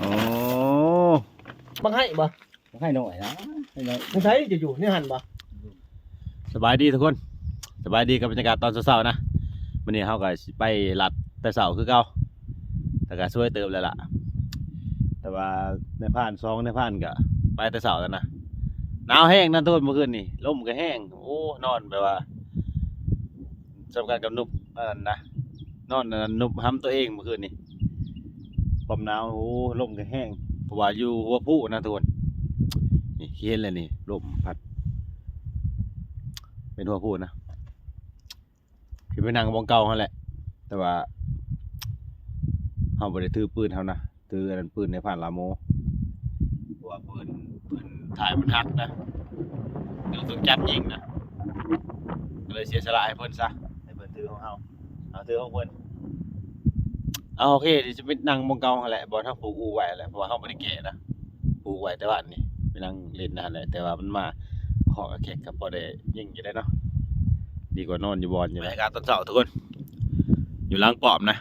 โอ้บังให้บ่ให้หน่อยนะให้หน่อยมึงใช้จะอยู่นี่หันบ่สบายดีทุกคน สบายดีกับบรรยากาศตอนเช้าๆนะวันนี้เฮาก็สิไปลัดแต่เช้าคือเก่าแต่ก็ช่วยเติมแล้วล่ะ แต่ว่าในผ่านซองในผ่านก็ไปแต่เช้าแล้วนะหนาวแห้งนั่นทุกคนเมื่อคืนนี่ลมก็แห้ง โอ้นอนแบบว่าสำคัญกับนุบอันนั้นนะนอนอันนั้นนุบห้ำตัวเองเมื่อคืนนี่ ความหนาวโอ้ลมก็แห้งเพราะว่าอยู่หัวผู้นะทุกคนนี่เห็นเลยนี่ลมพัด เป็นหัวพูดนะคือไปนั่งบองเก่าเขาแหละ แต่ว่าเขาบ่ได้ถือปืนเขานะถืออันนั้นปืนในผ่านลาโมเพราะว่าปืนปืนถ่ายมันหักนะเดี๋ยวต้องจับยิงนะก็เลยเสียสละให้เพิ่นซะให้เพิ่นถือของเฮาเอาถือของเพิ่น เอาโอเคเดี๋ยวจะไปนั่งบองเก่าแหละบ่ถ้าปลูกอูไว้แหละเพราะว่าเฮาบ่ได้แก่นะปลูกไว้แต่ว่านนี้ไปนั่งเล่นนั่นแหละแต่ว่ามันมาขอกแขกกับพอได้ยิงอยู่ได้เนาะดีกว่านอนอยู่บอลอยู่บรรยากาศตอนเช้าทุกคน อยู่ล้างปอบนะ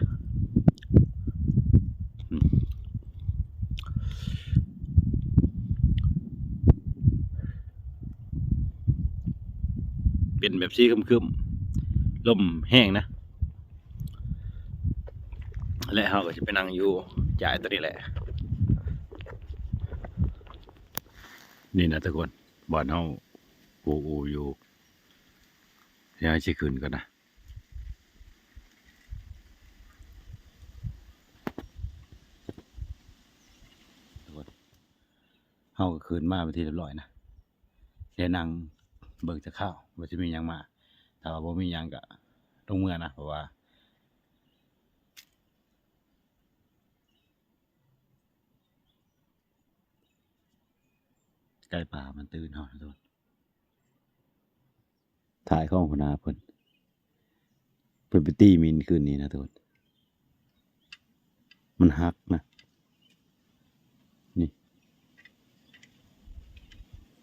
เป็นแบบซีคึมๆลมแห้งนะ และเราก็จะไปนั่งอยู่จ่ายตัวนี้แหละ นี่นะทุกคนบอลเฮาปูอูอยู่ยังให้ชิคืนก่อนนะเฮาก็คืนมาไปนที่เรียบร้อยนะเดี๋ยวนั่งเบิ่งจะเข้าวว่าจะมียังมา ถ้าว่าบ่มียังก็ลงเมื่อนะเพราะว่า ไก่ป่ามันตื่นเฮานทุกคนถ่ายข้องพนาเพิ่นเพิ่นไปตีมินคืนนี้นะทุกคนมันหักนะนี่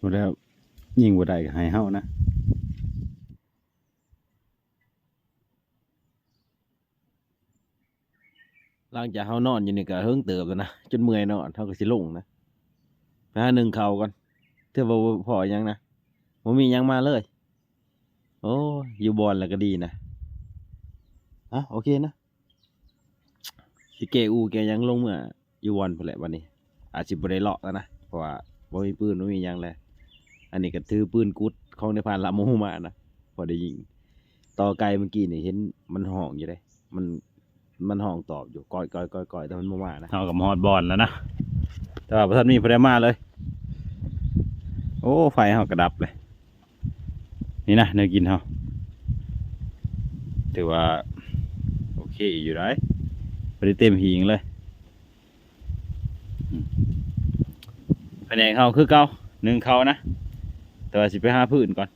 บ่แล้วยิงบ่ได้ก็ให้เฮานะหลังจากเฮานอนอยู่นี่ก็เฮิงเติบแล้วนะจนเมื่อยนอนเฮาก็สิลงนะไปหาหนึ่งเขาก่อน เทื่อบ่พอหยังนะบ่มียังมาเลย โอ้อยู่บอลแล้วก็ดีนะอะโอเคนะสิเกอูแกยังลงเมื่ออยู่บอลพุ่นแหละวันนี้ อาจสิบ่ได้เลาะแล้วนะเพราะว่าบ่มีปืนบ่มียังแล้วอันนี้ก็ถือปืนกุดของในพานละโมมานะพอได้ยิงต่อไกลเมื่อกี้นี่เห็นมันห้องอยู่เด้มันมันห้องตอบอยู่ก้อยก้อยก้อยก้อยแต่มันบ่มานะเฮากับฮอดบอลแล้วนะแต่ว่าบ่ทันมีผู้ใดมาเลย โอ้ ไฟเขากระดับเลย นี่นะเนื้อกินเขาถือว่า โอเคอยู่ได้ไปเต็มหิงเลยแผนกเขาคือเก่าหนึ่งเขานะ แต่ว่าสิไปหาพื้นก่อน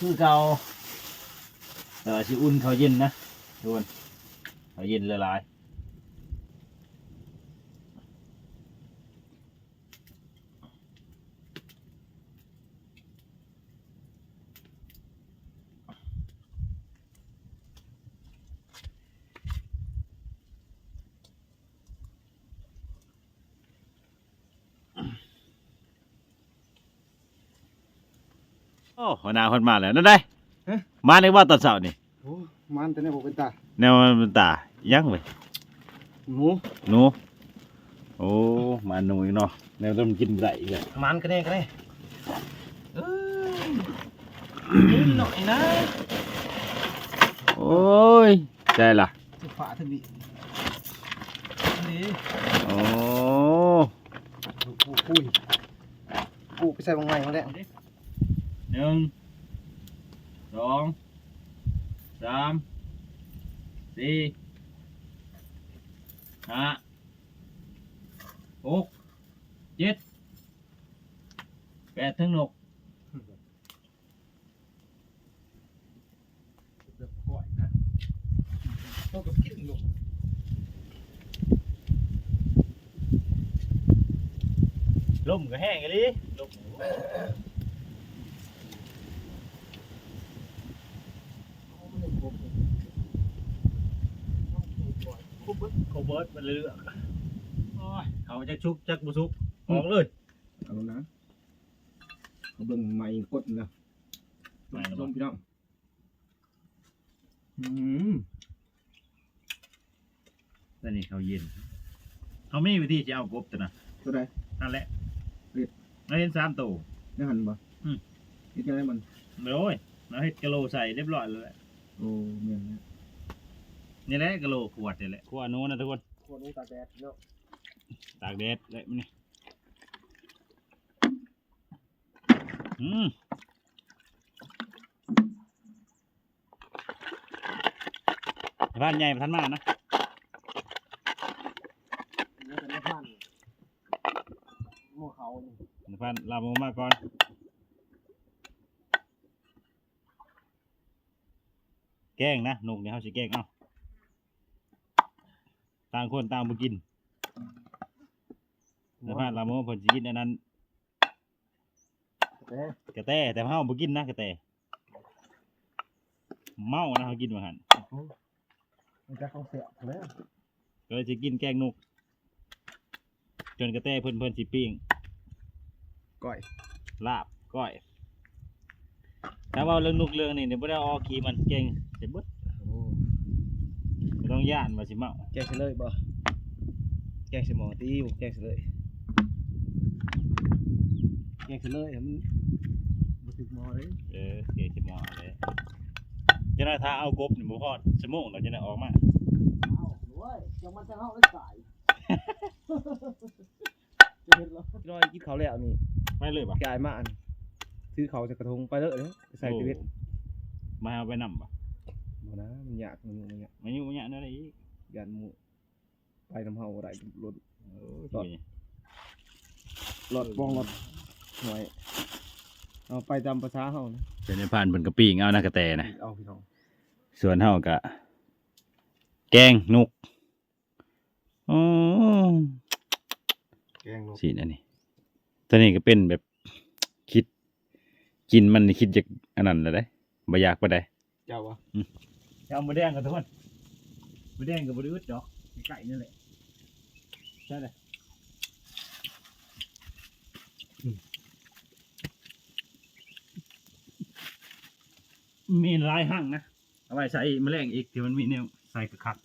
คือเก่าแต่ว่าสิอุ่นเขาเย็นนะทุกคนเขาเย็นละลาย โอ้หัวหน้าคนมาแล้วนั่นได้ฮะ มาในว่าตอนเช้านี่โอ้มันแต่เนี่ยผมเป็นตาแนวมันเป็นตายังเว้ยหนูหนูโอ้มาหนูอีกเนาะแนวต้องกินไรอีกเลยมันก็ได้ก็ได้เอ้ยนิดหน่อยนะโอ้ยใจล่ะสิฝาทวีนี่โอ้ปูปุ้ยปูไปใส่บางไม้มาแล้ว หนึ่งสองสามสี่ห้าหกเจ็ดแปดถึงหกแบบคอเขาก็กินลูกลมก็แห้ง เลยลมเขาเบิร์ดมันเลือกโอ้ยเขาจะชุกจักบุซุกออกเลยเอาแล้วนะเอาเบิ่งไม้กดแล้วไม่นะชบ่มพี่น้องอืมแต่นี่เขาเย็น เขาไม่มีวิธีจะเอากบตัวนะตัวใดนั่นแหละเรียบเราเห็นสามตัวได้หันบ่อืมเฮ็ดจังไดมันโอ้ยเราเห็ดกะโหลใส่เรียบร้อยเลยโอ้แม่นนะ นี่แหละกะโหลขวดนี่แหละขวดนู้นนะทุกคนคนนี้ตาแดดเนาะตากแดดเลยมันนี่อืมบ้านใหญ่มาทันมากนะนี่เป็นพันหมู่เขานี่บ้านลาบมาก่อนแกล้งนะนกเนี่ยเขาสิแกล้งเอา ต่างคนต่างบ่กินแต่พานลาโมเพิ่นสิกินอันนั้นแต่กระแตแต่เฮาบ่กินนะกระแตเมานะเขากินว่าหั่นมันจะเขาเสียแล้วก็เลยสิกินแกงนก จนกระแตเพิ่นเพิ่นสิปิ้งก้อยลาบก้อยแต่ว่าเรื่องนกเรื่องนี่เนี่ยบ่ได้เอาออกขี้มันเก่งเจ็บเบิดโอ้บ่ต้อง ย่านว่าสิเมาแกงเฉลยบ่แกงเฉหมอตีอยู่แกงเฉลยแกงเฉลยมันบ่ถึกหมอเลยเออเกสิเมาเลยจะได้ถ้าเอากบนี่บ่ฮอดชั่วโมงแล้วจะได้ออกมาเอาโว้ยจังมันจะเฮาได้สายจะเห็นแล้วรอยกินเขาวแล้วนี่ไปเลยป่ะกายมาอันถือเขาจากกระทงไปเลยเนาะไปใส่ชีวิตโอ้มาเอาไปนำป่ะ บ่นะมันยากมันมันยากมาอยู่มาเนี่ยนั่นได้อีกยันหมู่ไปน้ำเฮาบ่ได้รถ โอ้ยรอด รถบ้องรถหน่อยเอาไปตามภาษาเฮานะเดี๋ยวในผ่านเพิ่นก็ปิ้งเอานะกระแตนะ เอาพี่น้องส่วนเฮาก็แกงนกอ๋อแกงนกสีนั่นนี่ตัวนี้ก็เป็นแบบคิด กินมันนี่คิดจากอันนั้นเลยได้บ่อยากบ่ได้ เจ้าวะ เอามาแดงกันทุกคนมาแดงกับบริวดดอกไก่นั่นแหละใช่เลยมีหลายหั่งนะเอาไว้ใส่แมลงอีกที่มันมีเนี่ยใส่กระคัก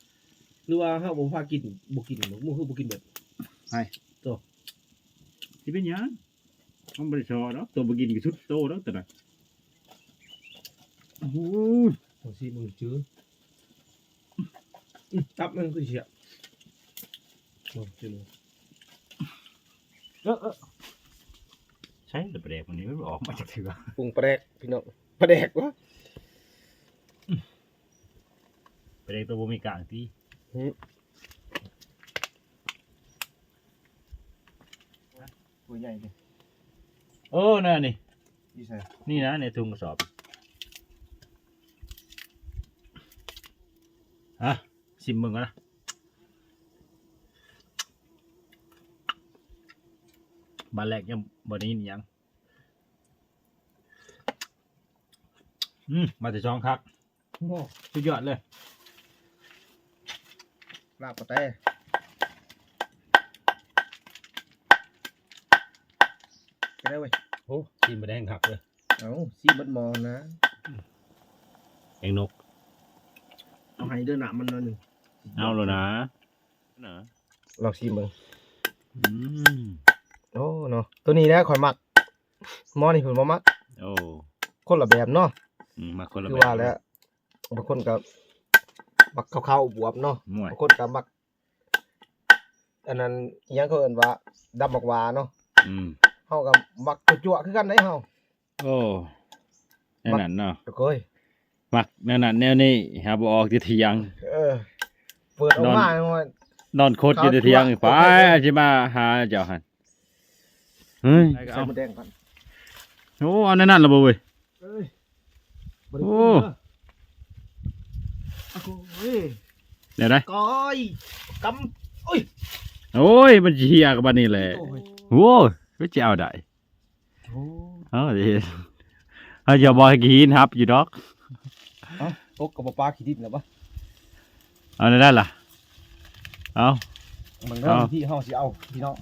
หรือว่าเฮาบ่พากินบ่กินหมูคือบ่กินเบิดที่เป็นหยังมันบริชอเนาะตัวบกินกับชุดโตเนาะแต่ละโอ้ โหจังซี่มึงจื้ออื้อตับมันคือเสียโอ้จื้อเออเออใช่แต่ประเด็กวันนี้มันออกมาจากเถือปรุงปลาแดกพี่น้องปลาแดกวะประเด็กตัวบ่มีกลางที่ตัวใหญ่เลยโอ้นั่นนี่พี่ใส่นี่นะในถุงกระสอบ ฮะชิมมึงก่อนนะบานแรกยังบ่ได้ยินอิหยัง อืม มาแต่ช่องครับโอ้สุดยอดเลย ลาบปลาแต่ไปได้เว้ยโอ้ชิมมาแดงคักเลย เอาซีบัดหมอนะเองนกเอา ให้เด้อหนามันหน่อยหนึงเอาแล้วนะนะลองชิมเบิ่งอืมโอ้เนาะตัวนี้นะข่อยมักหมอนี่เพิ่นบ่มัก โอ้คนละแบบเนาะอืมมาคนละคือแบบว่าแล้วบางคนก็มักขาวๆบวบเนาะม่วยบางคนก็มัก อันนั้นอิหยังเขาเอิ้นว่าดำบักหวาเนาะอืมเฮาก็มักจั่วๆคือกันได้เฮาโอ้แน่นอนเนาะโอ้ย มักแน่นอนแนวนี้หาบ่ออกที่เที่ยง เออ เปิดออกมาเนาะนอนโคตรอยู่ที่เที่ยงครับไปสิมาหาเจ้าหันเฮ้ยใส่เอาหมูแดงก่อนโอ้เอาแน่นอนและบ่เว้ย เอ้ยบ่ได้โอ้กินเด้อโอ้โหเฮ้ยเดี๋ยวได้ก้อยกำโอ้ยโอ้ยมันเฮียกับบันนี่แหละโอ้ยโว้ยไม่จะเอาได้โอ้เอาดิเอาอย่าบอกให้กินครับอยู่ดอก เอ้าตกกับปลาขี้ดินแล้วปะเอาได้ล่ะ เอา มันเริ่มเอา ที่เฮาสิเอาพี่น้อง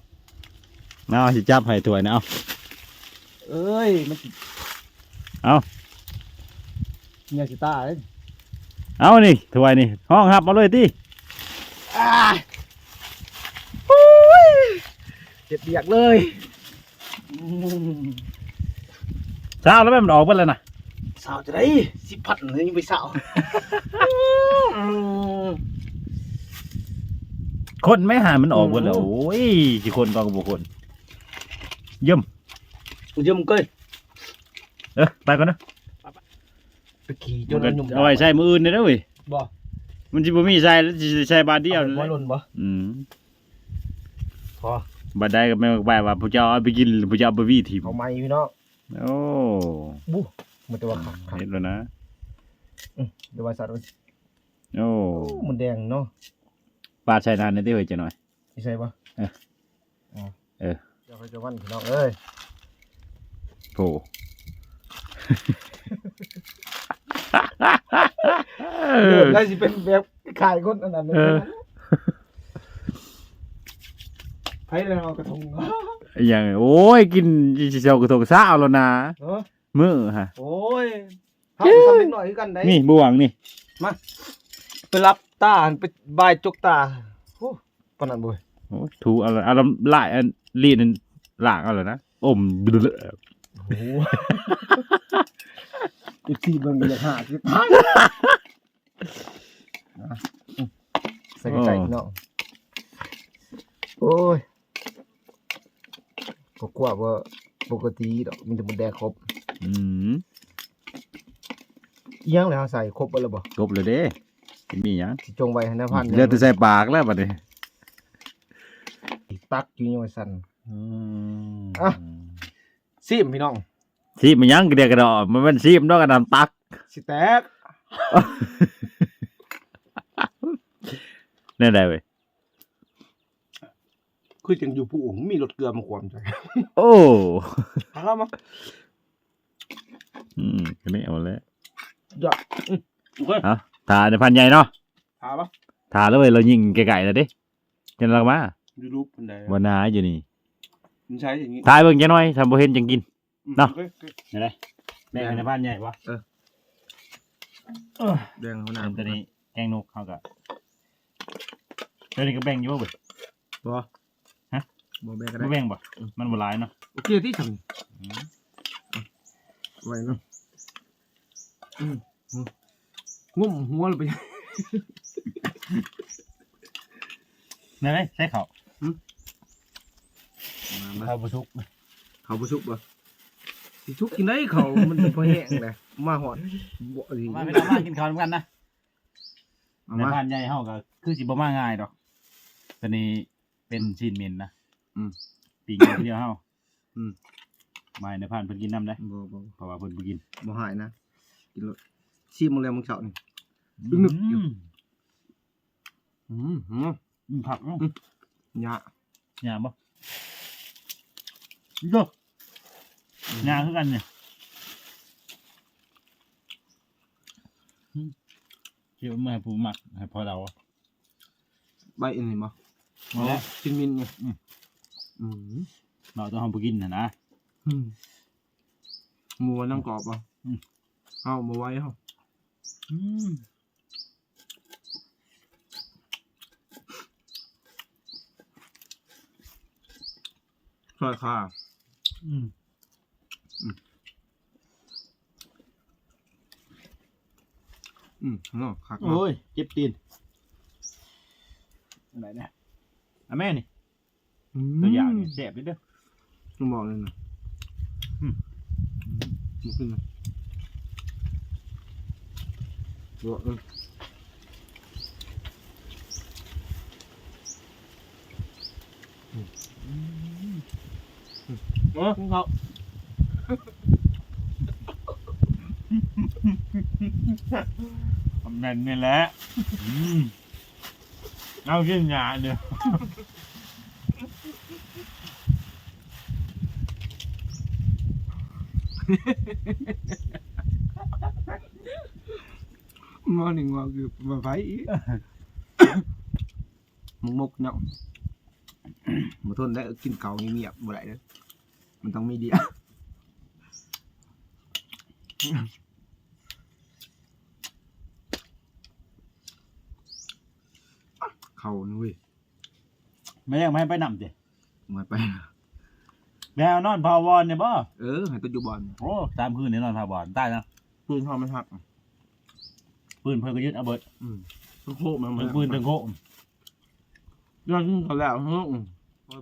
เอาสิจับให้ถ้วยนะเอาเอ้ยมันสิเอาเมียสิตาเอ้ยเอานี่ถ้วยนี่ห้องครับมาเลยติอ่าโอ้ยเจ็บเบียกเลยอืมเช้าแล้วแม่มันออกไปแล้วนะ สาวจะได้สิพัดเลยยังไปสาวอืมคนไม่หามันออกหมดแล้วโอ้โอ้ยกี่คนก็บุคคลเยี่ยมเยี่ยมเกินเออไปก่อนนะไปขี่จนมันหนุ่มเอาไว้ใช้มืออื่นได้ด้วยบ่มันสิบ่มีใช้แล้วสิใช้บาทเดียวอาไปบ่หล่นบ่อืมพอบัดได้ก็แม่บอกไปว่าผู้เจ้าเอาไปกินหรือผู้เจ้าเอาไปวีทีมเอาไม้พี่น้องโอ้บุ มันจะว่าขัดขัดเห็นแล้วนะเดี๋ยวว่าสัตว์มันโอ้โอ้มันแดงเนาะปลาใช้นานในที่เฮ้ยจะหน่อยนี่ใช่ปะเอออ๋อเออเดี๋ยวเขาจะวันพี่น้องเอ้ยโผล่เริ่มได้สิเป็นแบบขายคนอันนั้นเลยเออไผ่เลยเอากระทงอย่างโอ้ยกินเจ้ากระทงซ่าเอาแล้วนะเออ มื้อฮะ โอ้ยเขาไปทำเล็กหน่อยคือกันได้นี่บวงนี่ไปรับตาไปบายจกตาโอ้ปานนันบุยโอ้ถูเอาละเอาลำลายอันลีดอันล่างเอาเลยนะอมเบลอโอ้โหอีกทีเบิ่งก็อยากหาสิตายอะอืมใส่กระใจพี่น้องโอ้ยก็กว่าว่าปกติดอกมันจะมันแดงครบ อืมเอียงเลยเฮาใส่ครบไปแล้วบ่กบเลยเด้สิมีหยังสิจงไว้ให้หน้าพันเหลือแต่ใส่ปากแล้วบัดนี้ตักอยู่ยังไงสั่น อืมอะ ซิมพี่น้อง ซีมันยังเดียวกระดอกมันเป็นซีมนอกกระดำตัก สิแตกแน่ได้เว้ยคือจังอยู่ผู้มีรถเกลือมาความใจ โอ้ เอามา อืมก็ไม่เอาแล้วอย่าอืมโอเคเอาถ่าในพันใหญ่เนาะถามปะถ่าแล้วเว้ยเรายิงไกลๆแล้วดิจันลักมายูรูปคนใดวันนาอยู่นี่มันใช้อย่างนี้ถ่ายเบิ่งจังหน่อยทำบ่เห็นจังกินอืมเนาะ โอคโอเคเห็นไหมแบ่งในพันใหญ่ปะแดงเขาหนาตัวนี้แกงนกเขาก็ตัวนี้ก็แบ่งอยู่บ่เว้ย บ่ฮะ บ่แบกก็บ่ได้แบ่งบ่ มันบ่หลายเนาะ โอเคที่ทำไว้เนาะอืมอืม งุ่มหัวเลยไป นั่นเลยใส่ข้าวมาข้าวบ่สุกเขาบุชุบบ่สิชุบกินได้เขามันจะพอแห้งเลยมาหอดบ่ดีมาพี่น้องมากินข้าวนำกันนะเอาในมาพันใหญ่เฮาก็คือสิบ่มาง่ายดอกตัวนี้เป็นชิ้นเมนนะอืมปีกเดียวเฮาอืม มาในพันเพิ่นกินน้ำได้บ่บ่เพราะว่าเพิ่นบ่กินบ่หายนะ กินรถชิมมึงแล้วมึงเช้านี่ดึงนึกอยู่ อืมอืมอืมผักเนาะหยาหยาบ่เด้อหยาคือกันเนี่ยอืมเกี่ยวมาให้ผู้หมักให้พอเราอะใบอันนี้บ่มาแล้วชินมินไงอืมอืมเราต้องเฮาบ่กินน่ะนะอืมหมูนั่งกรอบบ่อืม เอามาไว้เฮาอืมซอยขาอืมอืมเนาะคักโอ้ยเจ็บตีนอันไหนเนี่ยอะแม่นี่มตัวอย่างนี่แซ่บเด้อเด้อต้องบอกเลยนะอืมมันขึ้นนะ บอกเลยเออเขาทำแม่นนี่แหละอืมเอากินยาเดียว งอนี่งอคือมาไฟอีกมุกมุกเนาะมาทนได้กินเก่าเงียบๆบ่ได้เด้อมันต้องมีเดียวเขานี่เว้ยไม่ยังไม่ให้ไปนำสิมาไปนะแมวนอนพาวอนเนี่ยบ่เออให้ตัวอยู่บอลโอ้ตามคืนเนี่ยนอนพาวอนใต้นะปืนทอมันหัก ปืนเพิ่นก็ยึดเอาเบิดอืมทั้งโคกมันทั้งปืนทั้งโคมย้อนเขาแล้วเฮ้ย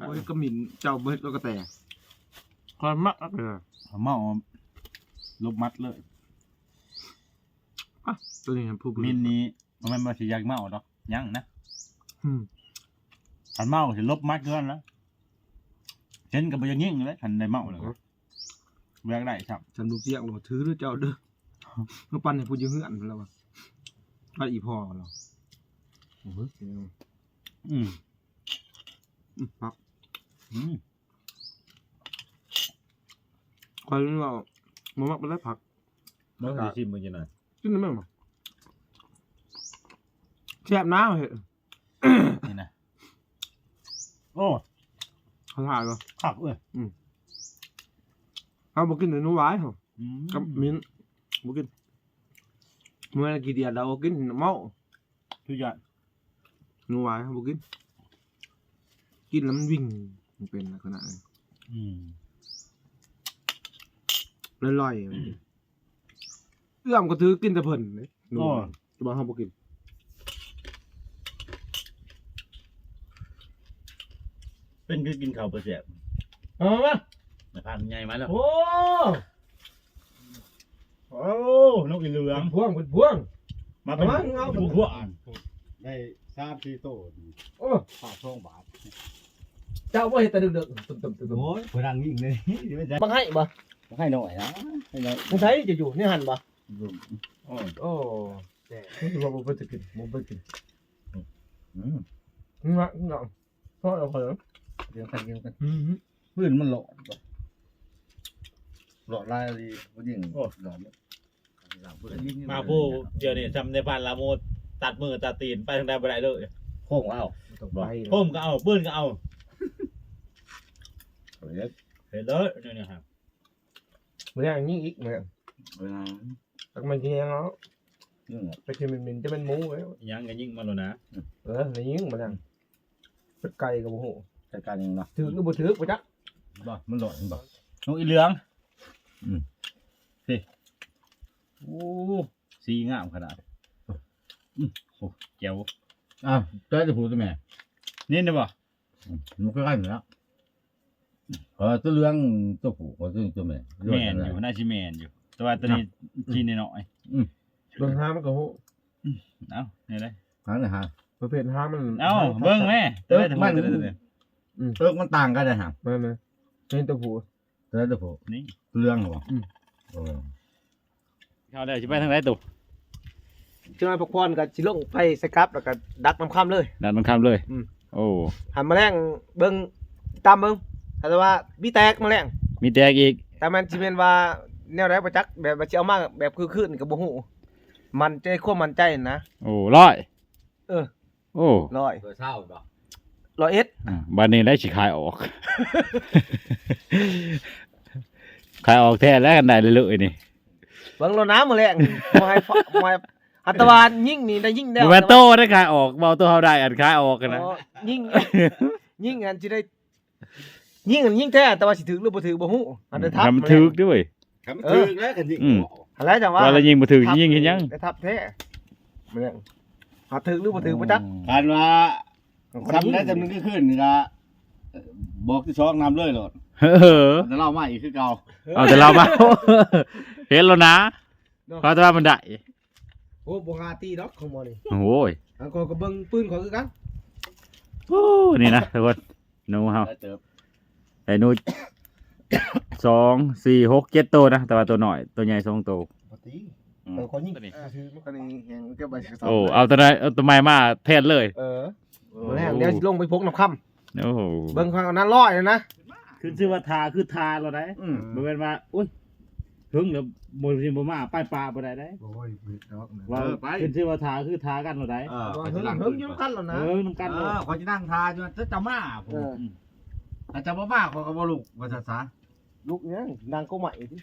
โอ้ยก็หมิ่นเจ้าเบิดแล้วก็แต่คอยมักนักเลยเมาลบมัดเลย อะตัวนี้ผู้มินนี้มันไม่มาสิอยากเมาดอกยังนะอืมขันเมาสิลบมัดเกินแล้วเห็นกับบ่อยังยิ่งเลยขันได้เมาเลยแบกได้ครับฉันลูกเสียงเราถือหรือเจ้าเด้อเมื่อปันให้ผู้ยืนเหือนแล้ววะ ปันอีพ่อเราโอ้โหเสียงอืมอืมพักอืมคอยรู้ว่ามันมักไปได้ผักบ่สิชิมมึงจังหน่อยกินได้ไหมมั้งแซ่บน้ำเหรอนี่นะโอ้เขาถ่ายเหรอขักเอ้ยเอาบอกินแต่นู้นไว้เหรออืมกับมิ้นบอกิน เมื่อกี่เดือนเรากินเมาทุกอย่างนู้นไว้เขาบอกิน กินแล้วมันวิ่งมันเป็นลักษณะนั้นอืมลอยๆมันดิเอื้อมก็ถือกินแต่เพิ่นเลยนู้นโอ้ไว้จะบอกเขาบอกินเป็นคือกินข้าวเปอร์เซ็นต์เอามานะพันใหญ่มาแล้ว โอ้ โอ้นกอีเหลืองเป็นพวงเป็นพวง มาเป็นเอามาเอา ผู้พวกอ่านได้สามสี่โตโอ้ฝากช่องบาทเจ้าว่าเห็นแต่ดึกๆตุ่มๆตุ่มโอ้ยพลังยิ่งเลยไม่ใช่ๆบังให้บ่ให้หน่อยนะให้หน่อยมึงใช้จะอยู่นี่หันบ่โอ้โอ้แต่คือว่าบ่เพิ่นจะกินบ่เพิ่นกินอืมมึงว่ามึงเอาเพราะเราเพิ่นเดี๋ยวกันเดี๋ยวกันอืมพื้นมันหลอดบ่ หลอดลายดีมันยิ่งหลอดเนี่ยหลังพื้นยิ่งมาผู้เดี๋ยวนี้จำในบ้านลาโมตัดมือตัดตีนไปทางใดบ่ได้เลยโค้งเอาต้องไปโค้มก็เอาปืนก็เอาเฮ้ยเห็นเลยเนี่ยเนี่ยครับมื้อนี้ยิงอีกมื้อเวลาตักมันสิยังเนาะยิ่งไปกินมันๆจะเป็นหมูแล้วยังกันยิ่งมาแล้วนะเออแล้วยิงมันนั่นเป็ดไก่ก็บ่ฮู้จัดการยังเนาะถือหรือบ่ถือบ่จักบ่มันหลอดบ่นกอีเหลือง อืมสิโอ้สีงามขนาดอืมโอ้เจ๋วอ้าวเจ้าจะพูดตัวแม่นี่นะบ่มันก็ใกล้หมดแล้วเออตัวเรื่องตัวผู้กับตัวตัวแม่แมนอยู่น่าชิแมนอยู่ แต่ว่าตัวนี้จีนน้อยเบิ่งหามันก็ฮู้ๆเอ้าเนี่ยเลยหาเลยหาประเภทหามันเอ้าเบิ่งแม่ตัวได้ทั้งหมดมันตัวได้ทั้งหมดเออมันต่างกันนะฮะ มันนะเป็นตัวผู้ ตัวตัวผู้นี่ตัวเรื่องเหรออืม เออเขาได้สิไปทางไหนตู่จังได๋พวกพรก็สิลงไปสครับแล้วก็ดักน้ำค่ำเลย ดันมันข้ามเลย อืม โอ้ หันมาแรงเบิ่งตามเบิ่งแต่ว่ามีแตกมาแรงมีแตกอีก แต่มันสิเป็นว่าแนวใดบ่จักแบบว่าสิเอามาแบบคือคืนก็บ่ฮู้มันใจความมั่นใจนะ โอ้ร้อยเออ โอ้ ร้อยตัวเช่าบ่ ร้อยเอ็ดอะบัดนี้ได้สิขายออก ขายออกแท้แล้วกันได้เลยๆนี่เบิ่งโลน้ำมาแรงบ่ให้ฟบ่ให้อัตวานยิ่งนี่ได้ยิ่งได้ดูแมนโตได้ขายออกเบาตัวเฮาได้อันขายออกกันนะ อ๋อยิ่ง ยิ่งอันสิได้ ยิ่งอันยิ่งแท้แต่ว่าสิถือหรือบ่ถือบ่ฮู้อันได้ทับทำถึกด้วยครับถึงแล้วกันจริงอืม อันแล้วจังว่าว่าเรายิงบ่ถึกยิงเห็นยังได้ทับแท้มาแรงหาถือหรือบ่ถือบ่จักการว่า คนซ้ำยิ่งได้จำนึงที่ขึ้นนี่ละเอ่อบอกที่ช่องนำเลยโหลดเออแต่เล่ามาอีกคือเก่าเอาแต่เรามาเห็นแล้วนะเพราะว่ามันได้โอ้บ่งาตีดอกของบ่นี่โอ้ยอันก็ก็เบิ่งปืนเขาคือกันโอ้นี่นะทุกคนหนูเฮาได้เติบไอ้หนูสองสี่หกเจ็ดตัวนะแต่ว่าตัวหน่อยตัวใหญ่สองตัวปกติอืมเออคนยิ่งตัวนี้อ่าถือมันก็นี่แฮงเก็บไว้สักสองโอ้เอาตัวไหนเอาตัวใหม่มาแทนเลย เออเอ มื้อแรกเดี๋ยวสิลงไปพกน้ำค่โอ้โหำเบิ่งข้างนั้นร้อยเลยนะคือชื่อว่าทาคือทาเราได้อืมบ่แม่นว่าอุ้ยถึงแล้วบ่สิบ่มาป้ายปลาบ่ได้ได้โอ้ยผิดดอกนะว่าเออไปขึ้นชื่อว่าทาคือทากันเราได้เออว่าไปเฮิงหลังเฮิงอยุ่งกันแล้วเอนะอนํกันเอเนาะอขอจะนั่งทาอยู่จะจะมาผเอมอแต่จะบ่มาขอก็บ่ลุกว่าซะซะลูกเนี้ยนางก็ใหม่ดิ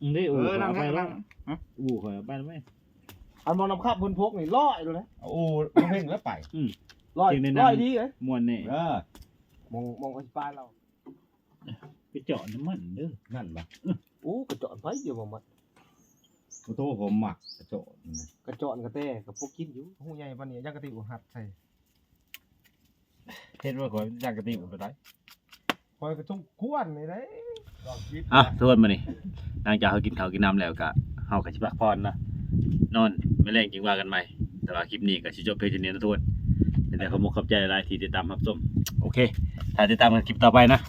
อืมนี่โอ้เออนั่งไปนั่งแล้นั่วงอู้ข่อยเอาไปแล้วไหมอันมองน้ำค่ำบนพกนี่ร้อยเลยนะโอ้บ่เพ่งแล้วไป ร้อยจริงในนั้น ร้อยดีเลยม่วนแน่เออมองมองกันปลายเรา ไปเจาะน้ำมันเด้อนั่นบ่โอ้กระจอนไปเดี๋ยวบ่หมดโอ้โตผมหมักกระโจนนะกระจอนกระแตกับพวกกินอยู่หูใหญ่ปานนี้ยังกระติกหัดใส่เฮ็ดว่าข่อยจักกะติบ่ได้คอยกระทุ่งควรนี่เด้อะทุกคนมานี่หลังจากเขากินข้าวกินน้ำแล้วก็เฮาก็สิพักผ่อนนะนอนไม่แรงจริงว่ากันใหม่แต่ว่าคลิปนี้ก็สิจบเพียงเท่านี้นะทุกคน ได้ขอบคุณขอบใจหลายๆที่ติดตามรับชมโอเคถ้าติดตามกันคลิปต่อไปนะ